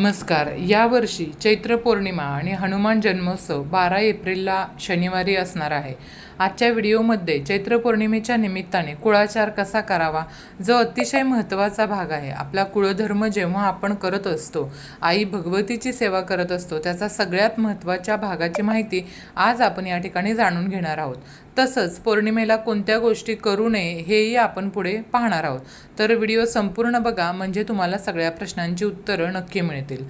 नमस्कार. यावर्षी चैत्र पौर्णिमा आणि हनुमान जन्मोत्सव बारा एप्रिलला शनिवारी असणार आहे. आजच्या व्हिडिओमध्ये चैत्र पौर्णिमेच्या निमित्ताने कुळाचार कसा करावा जो अतिशय महत्त्वाचा भाग आहे. आपला कुळधर्म जेव्हा आपण करत असतो आई भगवतीची सेवा करत असतो त्याचा सगळ्यात महत्त्वाच्या भागाची माहिती आज आपण या ठिकाणी जाणून घेणार आहोत. तसंच पौर्णिमेला कोणत्या गोष्टी करू नये हेही आपण पुढे पाहणार आहोत. तर व्हिडिओ संपूर्ण बघा म्हणजे तुम्हाला सगळ्या प्रश्नांची उत्तरं नक्की मिळतील.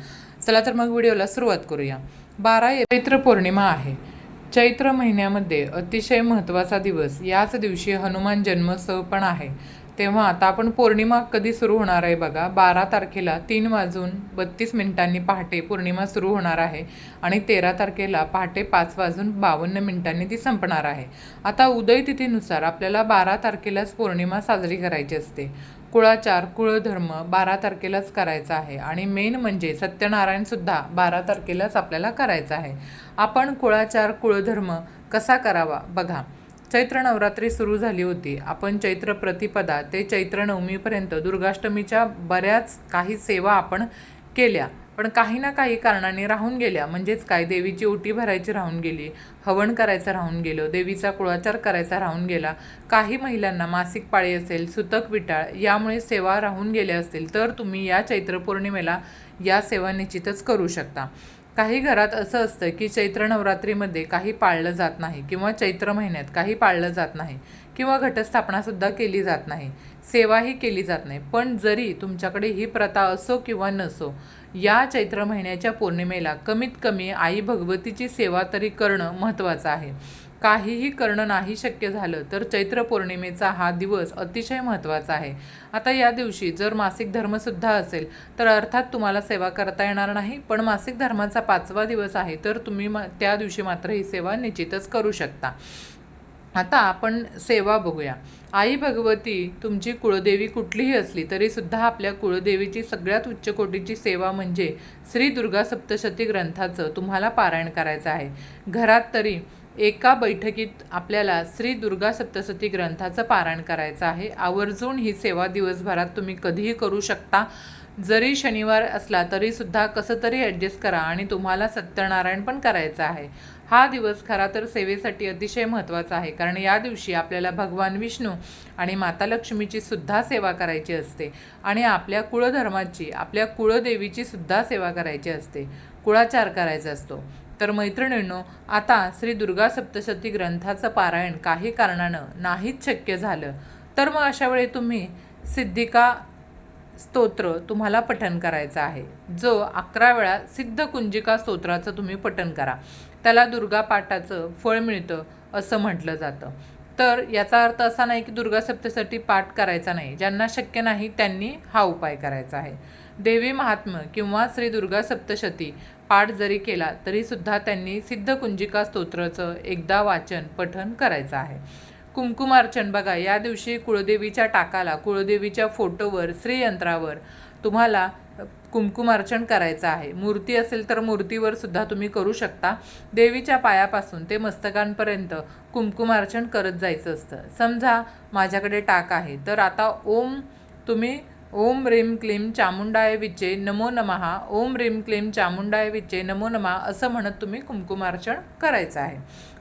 चला तर मग व्हिडिओला सुरुवात करूया. बारा ए- चैत्र पौर्णिमा आहे. चैत्र महिन्यामध्ये अतिशय महत्त्वाचा दिवस. याच दिवशी हनुमान जन्मोत्सव पण आहे. तेव्हा आता आपण पौर्णिमा कधी सुरू होणार आहे बघा. बारा तारखेला तीन वाजून बत्तीस मिनिटांनी पहाटे पौर्णिमा सुरू होणार आहे आणि तेरा तारखेला पहाटे पाच वाजून बावन्न मिनिटांनी ती संपणार आहे. आता उदय तिथीनुसार आपल्याला बारा तारखेलाच पौर्णिमा साजरी करायची असते. कुळाचार कुळधर्म बारा तारखेलाच करायचा आहे आणि मेन म्हणजे सत्यनारायणसुद्धा बारा तारखेलाच आपल्याला करायचा आहे. आपण कुळाचार कुळधर्म कसा करावा बघा. चैत्र नवरात्री सुरू झाली होती. आपण चैत्र प्रतिपदा ते चैत्र नवमीपर्यंत दुर्गाष्टमीच्या बऱ्याच काही सेवा आपण केल्या. पण काही ना काही कारणाने राहून गेल्या. म्हणजेच काय? देवीची ओटी भरायची राहून गेली. हवन करायचं राहून गेलं. देवीचा कुळाचार करायचा राहून गेला. काही महिलांना मासिक पाळी असेल सुतक विटाळ यामुळे सेवा राहून गेल्या असतील तर तुम्ही या चैत्र पौर्णिमेला या सेवा निश्चितच करू शकता. काही घरात असं असतं की चैत्र नवरात्रीमध्ये काही पाळलं जात नाही किंवा चैत्र महिन्यात काही पाळलं जात नाही किंवा घटस्थापनासुद्धा केली जात नाही सेवाही केली जात नाही. पण जरी तुमच्याकडे ही प्रथा असो किंवा नसो या चैत्र महिन्याच्या पौर्णिमेला कमीत कमी आई भगवतीची सेवा तरी करणं महत्त्वाचं आहे. काहीही करणं नाही शक्य झालं तर चैत्र पौर्णिमेचा हा दिवस अतिशय महत्त्वाचा आहे. आता या दिवशी जर मासिक धर्मसुद्धा असेल तर अर्थात तुम्हाला सेवा करता येणार नाही पण मासिक धर्माचा पाचवा दिवस आहे तर तुम्ही म त्या दिवशी मात्र ही सेवा निश्चितच करू शकता. आता आपण सेवा बघूया. आई भगवती तुमची कुळदेवी कुठलीही असली तरीसुद्धा आपल्या कुळदेवीची सगळ्यात उच्च कोटीची सेवा म्हणजे श्री दुर्गा सप्तशती ग्रंथाचं तुम्हाला पारायण करायचं आहे. घरात तरी एका बैठकीत आपल्याला श्री दुर्गा सप्तशती ग्रंथाचं पारायण करायचं आहे. आवर्जून ही सेवा दिवसभरात तुम्ही कधीही करू शकता. जरी शनिवार असला तरीसुद्धा कसं तरी ॲडजस्ट करा आणि तुम्हाला सत्यनारायण पण करायचं आहे. हा दिवस खरा तर सेवेसाठी अतिशय महत्त्वाचा आहे. कारण या दिवशी आपल्याला भगवान विष्णू आणि माता लक्ष्मीची सुद्धा सेवा करायची असते. आणि आपल्या कुळधर्माची आपल्या कुळदेवीची सुद्धा सेवा करायची असते. कुळाचार करायचा असतो. तर मैत्रिणींनो आता श्री दुर्गा सप्तशती ग्रंथाचं पारायण काही कारणानं नाहीच शक्य झालं. तर मग अशा वेळी तुम्ही सिद्धिका स्तोत्र तुम्हाला पठन करायचं आहे. जो अकरा वेळा सिद्ध कुंजिका स्तोत्राचं तुम्ही पठन करा. त्याला दुर्गा पाठाचं फळ मिळतं असं म्हटलं जातं. तर याचा अर्थ असा नाही की दुर्गा सप्तशती पाठ करायचा नाही. ज्यांना शक्य नाही त्यांनी हा उपाय करायचा आहे. देवी महात्म्य किंवा श्री दुर्गा सप्तशती पाठ जरी केला तरीसुद्धा त्यांनी सिद्ध कुंजिका स्तोत्राचं एकदा वाचन पठन करायचं आहे. कुंकुमार्चन बघा या दिवशी कुळदेवीच्या टाकाला कुळदेवीच्या फोटोवर श्रीयंत्रावर तुम्हाला कुंकुमार्चन करायचं आहे. मूर्ती असेल तर मूर्तीवर सुद्धा तुम्ही करू शकता. देवीच्या पायापासून ते मस्तकांपर्यंत कुंकुमार्चन करत जायचं असतं. समजा माझ्याकडे टाक आहे तर आता ओम तुम्ही ओम रीम क्लीम चामुंडाय विचे नमो नमहा ओम रीम क्लीम चामुंडाय विचे नमो नमः असं म्हणत तुम्ही कुंकुमार्चन करायचं आहे.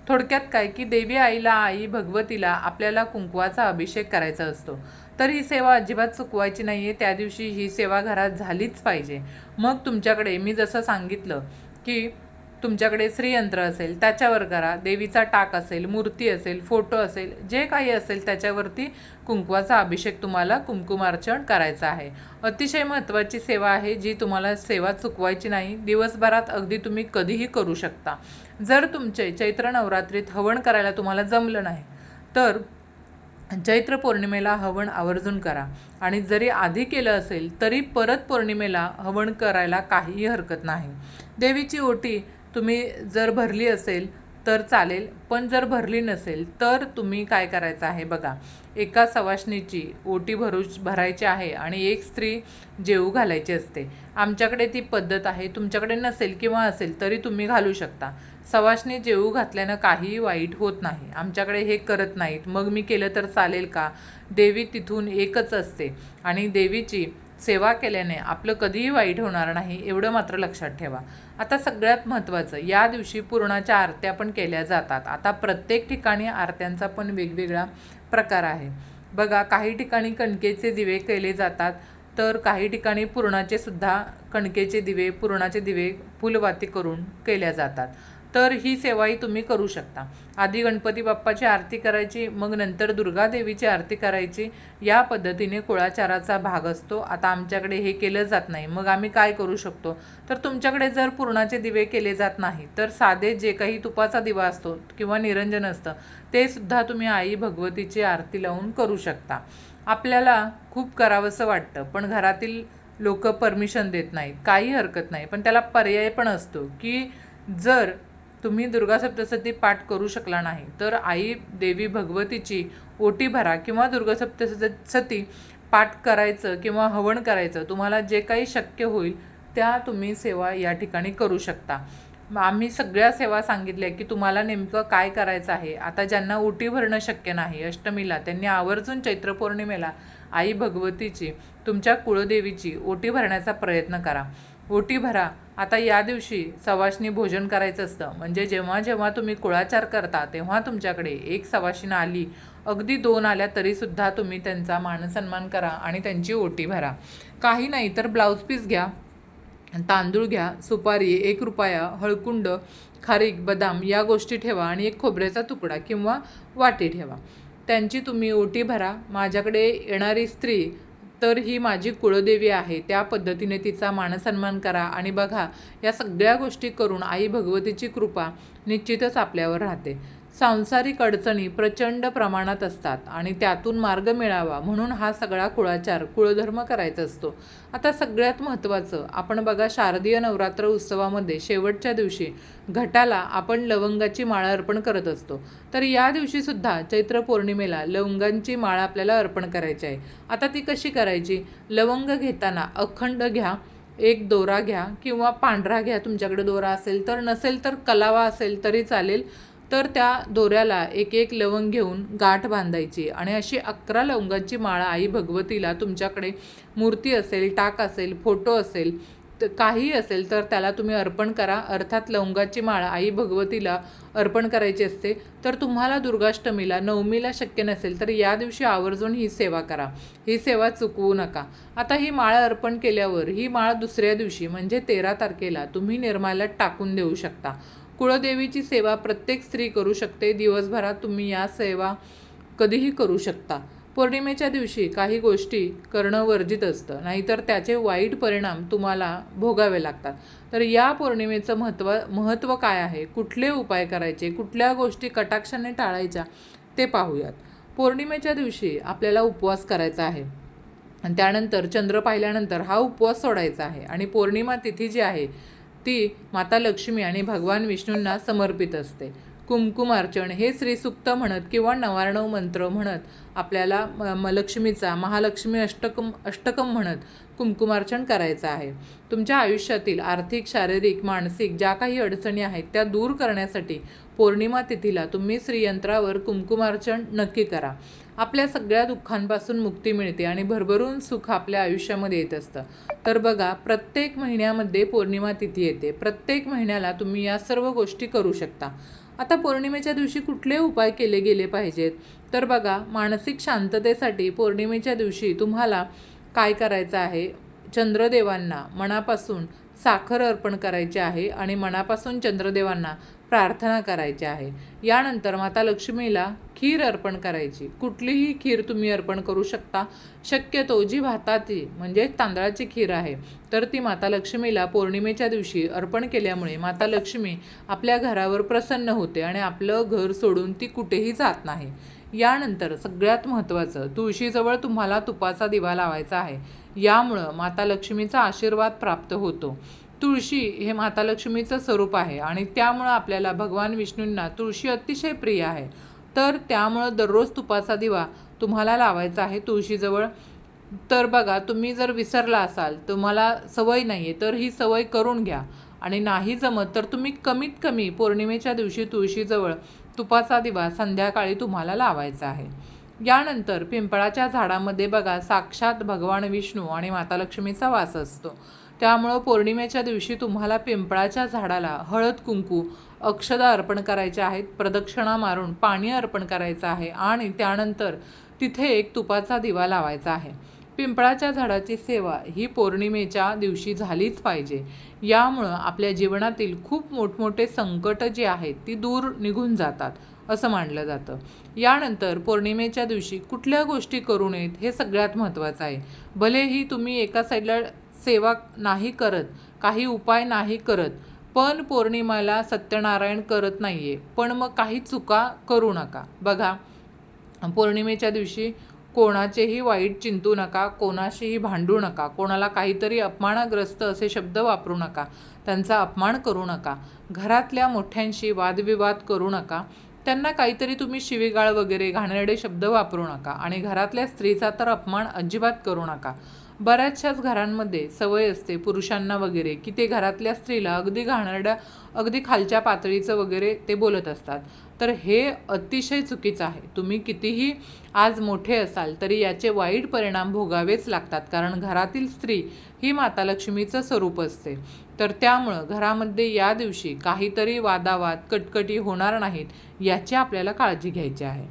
थोडक्यात काय की देवी आईला आई भगवतीला आपल्याला कुंकवाचा अभिषेक करायचा असतो. तर ही सेवा अजिबात चुकवायची नाही आहे त्या दिवशी ही सेवा घरात झालीच पाहिजे. मग तुमच्याकडे मी जसं सांगितलं की तुमच्याकडे श्रीयंत्र असेल त्याच्यावर करा. देवीचा टाक असेल मूर्ती असेल फोटो असेल जे काही असेल त्याच्यावरती कुंकवाचा अभिषेक तुम्हाला कुंकुमार्चन करायचं आहे. अतिशय महत्त्वाची सेवा आहे जी तुम्हाला सेवा चुकवायची नाही. दिवसभरात अगदी तुम्ही कधीही करू शकता. जर तुमचे चैत्र नवरात्रीत हवन करायला तुम्हाला जमलं नाही तर चैत्र पौर्णिमेला हवन आवर्जून करा. आणि जरी आधी केलं असेल तरी परत पौर्णिमेला हवन करायला काहीही हरकत नाही. देवीची ओटी तुम्ही जर भरली असेल तर चालेल पण जर भरली नसेल तर तुम्ही काय करायचं आहे बघा. एका सवाशणीची ओटी भरू भरायची आहे आणि एक स्त्री जेऊ घालायची असते. आमच्याकडे ती पद्धत आहे तुमच्याकडे नसेल किंवा असेल तरी तुम्ही घालू शकता. सवाशणी जेऊ घातल्यानं काहीही वाईट होत नाही. आमच्याकडे हे करत नाहीत. मग मी केलं तर चालेल का? देवी तिथून एकच असते आणि देवीची सेवा केल्याने आपलं कधीही वाईट होणार नाही एवढं मात्र लक्षात ठेवा. आता सगळ्यात महत्त्वाचं या दिवशी पूर्णाच्या आरत्या पण केल्या जातात. आता प्रत्येक ठिकाणी आरत्यांचा पण वेगवेगळा प्रकार आहे. बघा काही ठिकाणी कणकेचे दिवे केले जातात तर काही ठिकाणी पूर्णाचे सुद्धा कणकेचे दिवे पुरणाचे दिवे फुलवाती करून केल्या जातात. तर ही सेवाही तुम्ही करू शकता. आधी गणपती बाप्पाची आरती करायची मग नंतर दुर्गादेवीची आरती करायची. या पद्धतीने कुळाचाराचा भाग असतो. आता आमच्याकडे हे केलं जात नाही. मग आम्ही काय करू शकतो? तर तुमच्याकडे जर पुरणाचे दिवे केले जात नाही तर साधे जे काही तुपाचा दिवा असतो किंवा निरंजन असतं ते सुद्धा तुम्ही आई भगवतीची आरती लावून करू शकता. आपल्याला खूप करावंसं वाटतं पण घरातील लोक परमिशन देत नाहीत. काही हरकत नाही. पण त्याला पर्याय पण असतो की जर तुम्ही दुर्गा सप्तशती पाठ करू शकला नाही. तर आई देवी भगवतीची ओटी भरा किंवा दुर्गा सप्तशती पाठ करायचं किंवा हवन करायचं तुम्हाला जे काही शक्य होईल त्या तुम्ही सेवा या ठिकाणी करू शकता. आम्ही सगळ्या सेवा सांगितल्या की तुम्हाला नेमकं काय करायचं आहे. आता ज्यांना ओटी भरणं शक्य नाही अष्टमीला त्यांनी आवर्जून चैत्र पौर्णिमेला आई भगवतीची तुमच्या कुळदेवीची ओटी भरण्याचा प्रयत्न करा. ओटी भरा. आता या दिवशी सवाशनी भोजन करायचं असतं. म्हणजे जेव्हा जेव्हा तुम्ही कुळाचार करता तेव्हा तुमच्याकडे एक सवाशीन आली अगदी दोन आल्या तरीसुद्धा तुम्ही त्यांचा मानसन्मान करा आणि त्यांची ओटी भरा. काही नाही तर ब्लाऊज पीस घ्या तांदूळ घ्या सुपारी एक रुपया हळकुंड खारीक बदाम या गोष्टी ठेवा आणि एक खोबऱ्याचा तुकडा किंवा वाटी ठेवा. त्यांची तुम्ही ओटी भरा. माझ्याकडे येणारी स्त्री तर ही माझी कुळदेवी आहे. त्या पद्धतीने तिचा मानसन्मान करा आणि बघा या सगळ्या गोष्टी करून आई भगवतीची कृपा निश्चितच आपल्यावर राहते. सांसारिक अडचणी प्रचंड प्रमाणात असतात आणि त्यातून मार्ग मिळावा म्हणून हा सगळा कुळाचार कुळधर्म करायचा असतो. आता सगळ्यात महत्त्वाचं आपण बघा शारदीय नवरात्र उत्सवामध्ये शेवटच्या दिवशी घटाला आपण लवंगाची माळा अर्पण करत असतो. तर या दिवशीसुद्धा चैत्र पौर्णिमेला लवंगांची माळा आपल्याला अर्पण करायची आहे. आता ती कशी करायची? लवंग घेताना अखंड घ्या एक दोरा घ्या किंवा पांढरा घ्या तुमच्याकडे दोरा असेल तर नसेल तर कलावा असेल तरी चालेल. तर त्या दोऱ्याला एक एक लवंग घेऊन गाठ बांधायची आणि अशी अकरा लवंगाची माळा आई भगवतीला तुमच्याकडे मूर्ती असेल टाक असेल फोटो असेल तर काही असेल तर त्याला तुम्ही अर्पण करा. अर्थात लवंगाची माळ आई भगवतीला अर्पण करायची असते. तर तुम्हाला दुर्गाष्टमीला नवमीला शक्य नसेल तर या दिवशी आवर्जून ही सेवा करा. ही सेवा चुकवू नका. आता ही माळ अर्पण केल्यावर ही माळ दुसऱ्या दिवशी म्हणजे तेरा तारखेला तुम्ही निर्माल्यात टाकून देऊ शकता. कुळदेवीची सेवा प्रत्येक स्त्री करू शकते. दिवसभरात तुम्ही या सेवा कधीही करू शकता. पौर्णिमेच्या दिवशी काही गोष्टी करणं वर्जित असतं. नाहीतर त्याचे वाईट परिणाम तुम्हाला भोगावे लागतात. तर या पौर्णिमेचं महत्त्व महत्त्व काय आहे? कुठले उपाय करायचे? कुठल्या गोष्टी कटाक्षाने टाळायच्या? ते पाहूयात. पौर्णिमेच्या दिवशी आपल्याला उपवास करायचा आहे. आणि त्यानंतर चंद्र पाहिल्यानंतर हा उपवास सोडायचा आहे. आणि पौर्णिमा तिथी जी आहे ती माता लक्ष्मी आणि भगवान विष्णूंना समर्पित असते. कुमकुमार्चन हे श्रीसुक्त म्हणत किंवा नवारणव मंत्र म्हणत आपल्याला म म लक्ष्मीचा महालक्ष्मी अष्टकम अष्टकम म्हणत कुमकुमार्चन करायचं आहे. तुमच्या आयुष्यातील आर्थिक शारीरिक मानसिक ज्या काही अडचणी आहेत त्या दूर करण्यासाठी पौर्णिमा तिथीला तुम्ही श्रीयंत्रावर कुमकुमार्चन नक्की करा. आपल्या सगळ्या दुःखांपासून मुक्ती मिळते आणि भरभरून सुख आपल्या आयुष्यामध्ये येत असतं. तर बघा प्रत्येक महिन्यामध्ये पौर्णिमा तिथी येते. प्रत्येक महिन्याला तुम्ही या सर्व गोष्टी करू शकता. आता पौर्णिमेच्या दिवशी कुठले उपाय केले गेले पाहिजेत. तर बघा मानसिक शांततेसाठी पौर्णिमेच्या दिवशी तुम्हाला काय करायचं आहे? चंद्रदेवांना मनापासून साखर अर्पण करायची आहे आणि मनापासून चंद्रदेवांना प्रार्थना करायची आहे. यानंतर माता लक्ष्मीला खीर अर्पण करायची. कुठलीही खीर तुम्ही अर्पण करू शकता. शक्यतो जी भाताची म्हणजे तांदळाची खीर आहे तर ती माता लक्ष्मीला पौर्णिमेच्या दिवशी अर्पण केल्यामुळे माता लक्ष्मी आपल्या घरावर प्रसन्न होते आणि आपलं घर सोडून ती कुठेही जात नाही. यानंतर सगळ्यात महत्त्वाचं तुळशीजवळ तुम्हाला तुपाचा दिवा लावायचा आहे. यामुळं माता लक्ष्मीचा आशीर्वाद प्राप्त होतो. तुळशी हे माता लक्ष्मीचं स्वरूप आहे आणि त्यामुळं आपल्याला भगवान विष्णूंना तुळशी अतिशय प्रिय आहे. तर त्यामुळं दररोज तुपाचा दिवा तुम्हाला लावायचा आहे तुळशीजवळ. तर बघा तुम्ही जर विसरला असाल तुम्हाला सवय नाही आहे तर ही सवय करून घ्या. आणि नाही जमत तर तुम्ही कमीत कमी पौर्णिमेच्या दिवशी तुळशीजवळ तुपाचा दिवा संध्याकाळी तुम्हाला लावायचा आहे. यानंतर पिंपळाच्या झाडामध्ये बघा साक्षात भगवान विष्णू आणि माता लक्ष्मीचा वास असतो. त्यामुळं पौर्णिमेच्या दिवशी तुम्हाला पिंपळाच्या झाडाला हळद कुंकू अक्षदा अर्पण करायचे आहेत. प्रदक्षिणा मारून पाणी अर्पण करायचं आहे आणि त्यानंतर तिथे एक तुपाचा दिवा लावायचा आहे. पिंपळाच्या झाडाची सेवा ही पौर्णिमेच्या दिवशी झालीच पाहिजे. यामुळं आपल्या जीवनातील खूप मोठमोठे संकट जे आहेत ती दूर निघून जातात असं मानलं जातं. यानंतर पौर्णिमेच्या दिवशी कुठल्या गोष्टी करू नयेत हे सगळ्यात महत्त्वाचं आहे. भलेही तुम्ही एका साईडला सेवा नाही करत काही उपाय नाही करत. पण पौर्णिमेला सत्यनारायण करत नाही आहे पण मग काही चुका करू नका. बघा पौर्णिमेच्या दिवशी कोणाचेही वाईट चिंतू नका कोणाशीही भांडू नका कोणाला काहीतरी अपमानग्रस्त असे शब्द वापरू नका त्यांचा अपमान करू नका घरातल्या मोठ्यांशी वादविवाद करू नका त्यांना काहीतरी तुम्ही शिवीगाळ वगैरे घाणेरडे शब्द वापरू नका आणि घरातल्या स्त्रीचा तर अपमान अजिबात करू नका. बऱ्याचशाच घरांमध्ये सवय असते पुरुषांना वगैरे की ते घरातल्या स्त्रीला अगदी घाणरड्या अगदी खालच्या पातळीचं वगैरे ते बोलत असतात. तर हे अतिशय चुकीचं आहे. तुम्ही कितीही आज मोठे असाल तरी याचे वाईट परिणाम भोगावेच लागतात कारण घरातील स्त्री ही माता लक्ष्मीचं स्वरूप असते. तर त्यामुळं घरामध्ये या दिवशी काहीतरी वादावाद कटकटी होणार नाहीत याची आपल्याला काळजी घ्यायची आहे.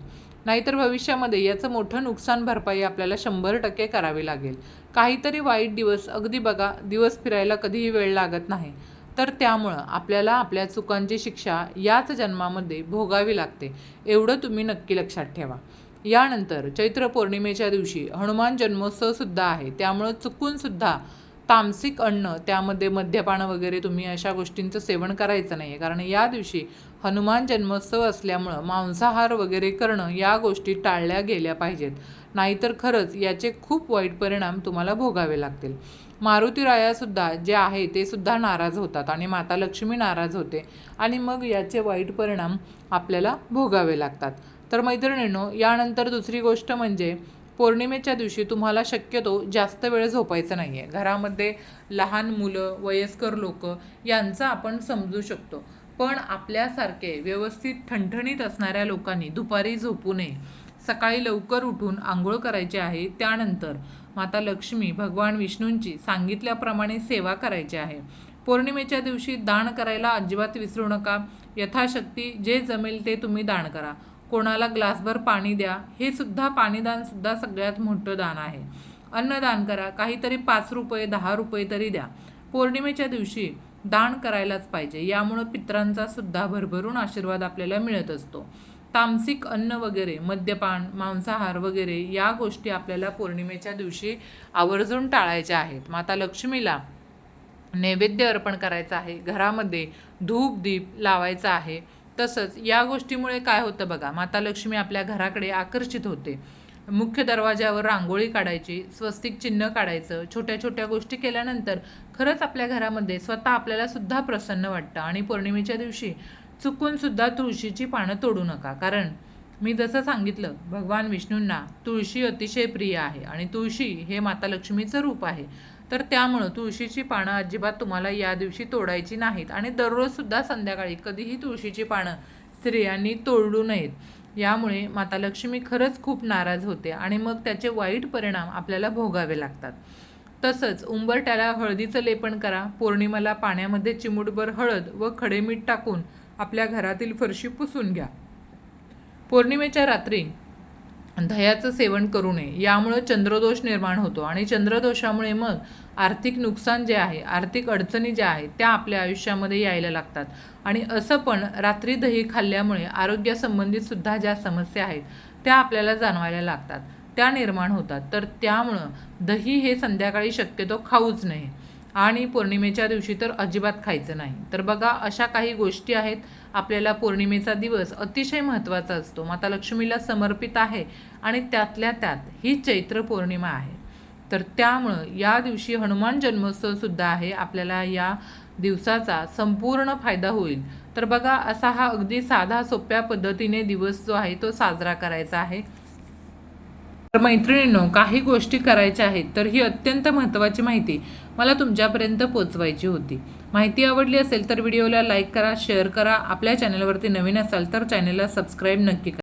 नाहीतर भविष्यामध्ये याचं मोठं नुकसान भरपाई आपल्याला शंभर टक्के करावी लागेल. काहीतरी वाईट दिवस अगदी बघा दिवस फिरायला कधीही वेळ लागत नाही. तर त्यामुळं आपल्याला आपल्या चुकांची शिक्षा याच जन्मामध्ये भोगावी लागते. एवढं तुम्ही नक्की लक्षात ठेवा. यानंतर चैत्र पौर्णिमेच्या दिवशी हनुमान जन्मोत्सवसुद्धा आहे. त्यामुळं चुकूनसुद्धा तामसिक अन्न त्यामध्ये मद्यपान वगैरे तुम्ही अशा गोष्टींचं सेवन करायचं नाही आहे कारण या दिवशी हनुमान जन्मोत्सव असल्यामुळं मांसाहार वगैरे करणं या गोष्टी टाळल्या गेल्या पाहिजेत. नाहीतर खरंच याचे खूप वाईट परिणाम तुम्हाला भोगावे लागतील. मारुती रायासुद्धा जे आहे ते सुद्धा नाराज होतात आणि माता लक्ष्मी नाराज होते आणि मग याचे वाईट परिणाम आपल्याला भोगावे लागतात. तर मैत्रिणींनो यानंतर दुसरी गोष्ट म्हणजे पौर्णिमेच्या दिवशी तुम्हाला शक्यतो जास्त वेळ झोपायचं नाही आहे घरामध्ये लहान मुलं वयस्कर लोक यांचं आपण समजू शकतो. पण आपल्यासारखे व्यवस्थित ठणठणीत असणाऱ्या लोकांनी दुपारी झोपू नये. सकाळी लवकर उठून आंघोळ करायची आहे. त्यानंतर माता लक्ष्मी भगवान विष्णूंची सांगितल्याप्रमाणे सेवा करायची आहे. पौर्णिमेच्या दिवशी दान करायला अजिबात विसरू नका. यथाशक्ती जे जमेल ते तुम्ही दान करा. कोणाला ग्लासभर पाणी द्या हे सुद्धा पाणीदानसुद्धा सगळ्यात मोठं दान आहे. अन्नदान करा. काहीतरी पाच रुपये दहा रुपये तरी द्या. पौर्णिमेच्या दिवशी दान करायलाच पाहिजे. यामुळं पित्रांचा सुद्धा भरभरून आशीर्वाद आपल्याला मिळत असतो. तामसिक अन्न वगैरे मद्यपान मांसाहार वगैरे या गोष्टी आपल्याला पौर्णिमेच्या दिवशी आवर्जून टाळायच्या आहेत. माता लक्ष्मीला नैवेद्य अर्पण करायचं आहे. घरामध्ये धूप दीप लावायचा आहे. तसंच या गोष्टीमुळे काय होतं बघा माता लक्ष्मी आपल्या घराकडे आकर्षित होते. मुख्य दरवाज्यावर रांगोळी काढायची स्वस्तिक चिन्ह काढायचं छोट्या छोट्या गोष्टी केल्यानंतर खरंच आपल्या घरामध्ये स्वतः आपल्याला सुद्धा प्रसन्न वाटतं. आणि पौर्णिमेच्या दिवशी चुकूनसुद्धा तुळशीची पानं तोडू नका. कारण मी जसं सांगितलं भगवान विष्णूंना तुळशी अतिशय प्रिय आहे आणि तुळशी हे माता लक्ष्मीचं रूप आहे. तर त्यामुळं तुळशीची पानं अजिबात तुम्हाला या दिवशी तोडायची नाहीत. आणि दररोजसुद्धा संध्याकाळी कधीही तुळशीची पानं स्त्रियांनी तोडू नयेत. यामुळे माता लक्ष्मी खरंच खूप नाराज होते आणि मग त्याचे वाईट परिणाम आपल्याला भोगावे लागतात. तसंच उंबरट्याला हळदीचं लेपन करा पौर्णिमेला पाण्यामध्ये चिमूटभर हळद व खडे मीठ टाकून आपल्या घरातील फरशी पुसून घ्या. पौर्णिमेच्या रात्री दह्याचं सेवन करू नये. यामुळं चंद्रदोष निर्माण होतो. आणि चंद्रदोषामुळे मग आर्थिक नुकसान जे आहे आर्थिक अडचणी ज्या आहेत त्या आपल्या आयुष्यामध्ये यायला लागतात. आणि असं पण रात्री दही खाल्ल्यामुळे आरोग्यासंबंधित सुद्धा ज्या समस्या आहेत त्या आपल्याला जाणवायला लागतात. त्या निर्माण होतात. तर त्यामुळं दही हे संध्याकाळी शक्यतो खाऊच नये. आणि पौर्णिमेच्या दिवशी तर अजिबात खायचं नाही. तर बघा अशा काही गोष्टी आहेत. आपल्याला पौर्णिमेचा दिवस अतिशय महत्त्वाचा असतो. माता लक्ष्मीला समर्पित आहे. आणि त्यातल्या त्यात ही चैत्र पौर्णिमा आहे. तर त्यामुळं या दिवशी हनुमान जन्मोत्सवसुद्धा आहे. आपल्याला या दिवसाचा संपूर्ण फायदा होईल. तर बघा असा हा अगदी साधा सोप्या पद्धतीने दिवस जो आहे तो साजरा करायचा आहे. तर मैत्रिणींनो काही गोष्टी करायच्या आहेत तर ही अत्यंत महत्त्वाची माहिती मला तुमच्यापर्यंत पोचवायची होती. माहिती आवडली असेल तर व्हिडिओला लाईक करा शेअर करा. आपल्या चॅनलवरती नवीन असाल तर चॅनलला सबस्क्राईब नक्की करा.